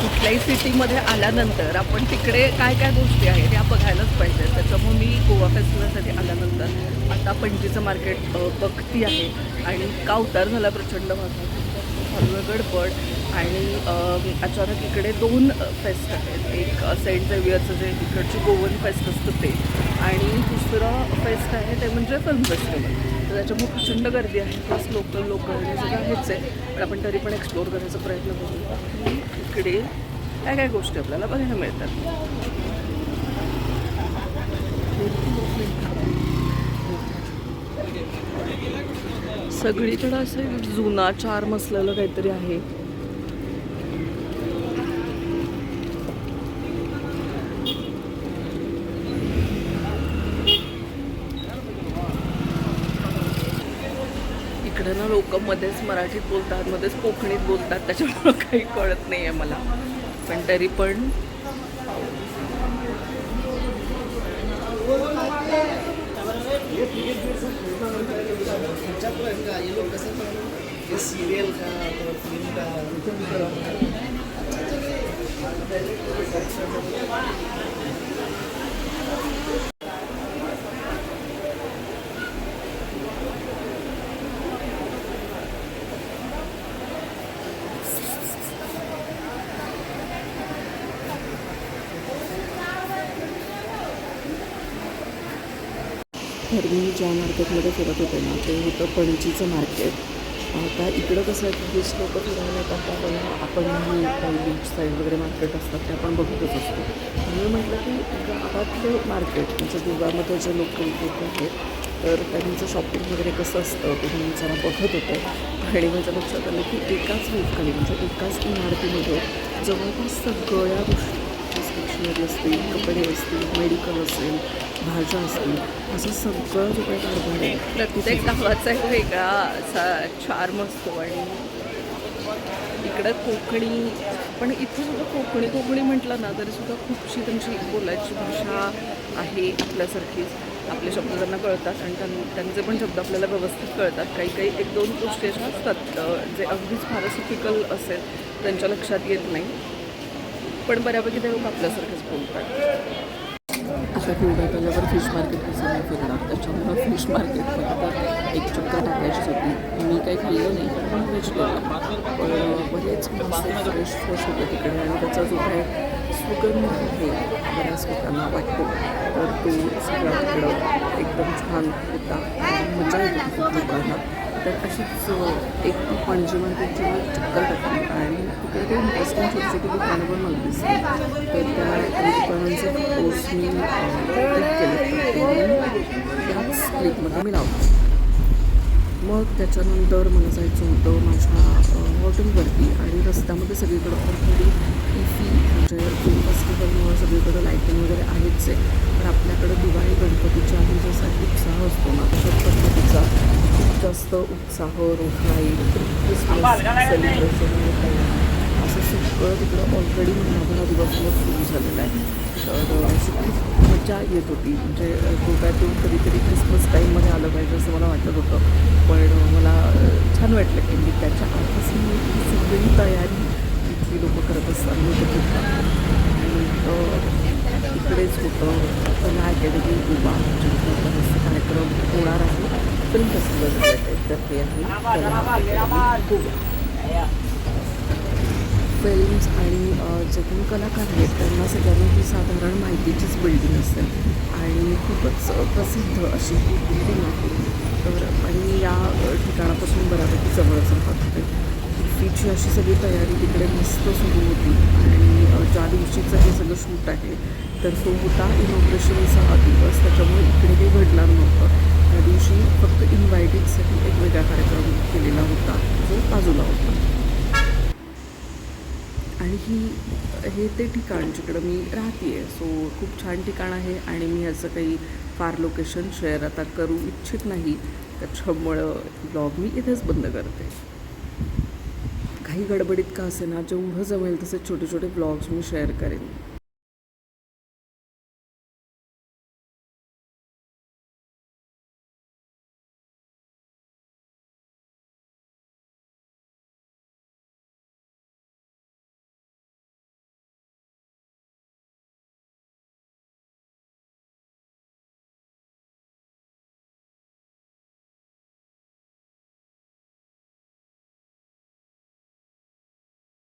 कुठल्याही सिटीमध्ये आल्यानंतर आपण तिकडे काय काय गोष्टी आहेत या बघायलाच पाहिजे. त्याच्यामुळे मी गोवा फेस्टिवलसाठी आल्यानंतर आता पणजीचं मार्केट बघती आहे. आणि का उतार झाला प्रचंड भागात चालू गडबड आणि अचानक इकडे दोन फेस्ट आहेत. एक सेंट झेवियरचं जे इकडची गोवन फेस्ट असतं ते आणि दुसरं फेस्ट आहे ते म्हणजे फिल्म फेस्टिवल तर त्याच्यामुळे प्रचंड गर्दी आहे. प्लस लोकल लोकल हे सगळं आहेच आहे. पण आपण तरी पण एक्सप्लोअर करण्याचा प्रयत्न करू इकडे काय काय गोष्टी आपल्याला बघायला मिळतात? सगळीकडं असं जुना चार मसलेलं काहीतरी आहे. इकडे ना लोक मध्येच मराठीत बोलतात मध्येच कोकणीत बोलतात त्याच्यामुळं काही कळत नाही आहे मला. पण तरी पण ये लोग कैसे ये सीरियल का तो फिल्म का तर मी ज्या मार्केटमध्ये फिरत होते ना ते होतं पणजीचं मार्केट. आता इकडं कसं आहे की वीस लोक फिरायला येतात आपण नाही काही बीच साईड वगैरे मार्केट असतात ते आपण बघतच असतो. मी म्हटलं की गावातलं मार्केट म्हणजे दुर्गामध्ये जे लोक लोक आहेत तर त्यांचं शॉपिंग वगैरे कसं असतं ते मी जरा बघत होते. आणि माझ्या लक्षात आलं की एकाच वेळखाली म्हणजे एकाच इमारतीमध्ये जवळपास सगळ्या गोष्टी स्टेशनरी असतील कपडे असतील मेडिकल असेल भाज्या असतील असं सगळं जो काही कारभार आहे. प्रत्येक गावाचा एक वेगळा असा चार्म असतो आणि इकडं कोकणी पण इथे सुद्धा कोकणी कोकणी म्हटलं ना तरी सुद्धा खूपशी त्यांची बोलायची भाषा आहे आपल्यासारखीच आपले शब्द त्यांना कळतात आणि त्यां त्यांचे पण शब्द आपल्याला व्यवस्थित कळतात. काही काही एक दोन गोष्टी अशा असतात जे अगदीच फारच टिपिकल असेल त्यांच्या लक्षात येत नाही. पण बऱ्यापैकी ते लोक आपल्यासारखंच बोलतात. अशा गोव्यात आल्यावर फिश मार्केट कसं फिरणार. त्याच्यामुळं फिश मार्केटमध्ये तर एक चक्कर टाकायचीच होती. मी काही खाल्लं नाही पण व्हेज केलं. पण बरेच मासे फ्रेश फ्रेश होते तिकडे. आणि त्याचा जो काय सुगंध आहे बऱ्याच लोकांना वाटतो. तर तो सगळा तिकडं एकदम छान होता. मजा येते लोकांना तर अशीच एक पणजी मार्केटची मी चक्कर टाकली आणि तिकडे ते इंटरेस्टिंग छोटी छोटी दुकानं पण मला दिसली. तर त्या दुकानांचे फोटोज मी केले. त्याच क्लिकमध्ये मी लावतो. मग त्याच्यानंतर मला जायचं होतं माझ्या हॉटेलवरती आणि रस्त्यामध्ये सगळीकडं पण थोडी इफी म्हणजे फिल्म सगळीकडं लायटिंग वगैरे आहेच आहे. पण आपल्याकडं दिवाळी गणपतीच्या आधी जसा उत्साह असतो ना तशाच पद्धतीचा खूप जास्त उत्साह रोषणाई क्रिसमस सेलिब्रेशन असं सगळं तिकडं ऑलरेडी महिनाभरा दिवसभर सुरू झालेलं आहे तर खूप मजा येत होती म्हणजे गोव्यातून कधीतरी क्रिसमस टाईममध्ये आलं पाहिजे असं मला वाटत होतं पण मला छान वाटलं की मी त्याच्या आधीच मी सगळी तयारी इथली लोक करत असताना अ, इकडेच होतं कला अकॅडमी गोवा कार्यक्रम होणार आहे फिल्म फेस्टिवल तर ते आहे फिल्म्स आणि जे पण कलाकार आहेत त्यांना सगळ्यांना ही साधारण माहितीचीच बिल्डिंग असेल. आणि खूपच प्रसिद्ध अशी ही बिल्डिंग आहे. तर आणि या ठिकाणापासून बऱ्यापैकी जवळच राहत होते तिची अशी सगळी तयारी तिकडे मस्त सुरू होती. आणि ज्या दिवशीचं हे सगळं शूट आहे तर तो होता इनॉग्रेशनचा हा दिवस. त्याच्यामुळे इकडे काही घडणार नव्हतं. त्या दिवशी फक्त इन्व्हायटेडसाठी एक वेगळा कार्यक्रम केलेला होता जो बाजूला होता. आणि ही हे ते ठिकाण जिकडं मी राहते आहे सो खूप छान ठिकाण आहे आणि मी ह्याचं काही फार लोकेशन शेअर आता करू इच्छित नाही. त्याच्यामुळं ब्लॉग मी इथेच बंद करते. काही गडबडीत का असे ना जेवढं जमेल तसे छोटे छोटे ब्लॉग्स मी शेअर करेन.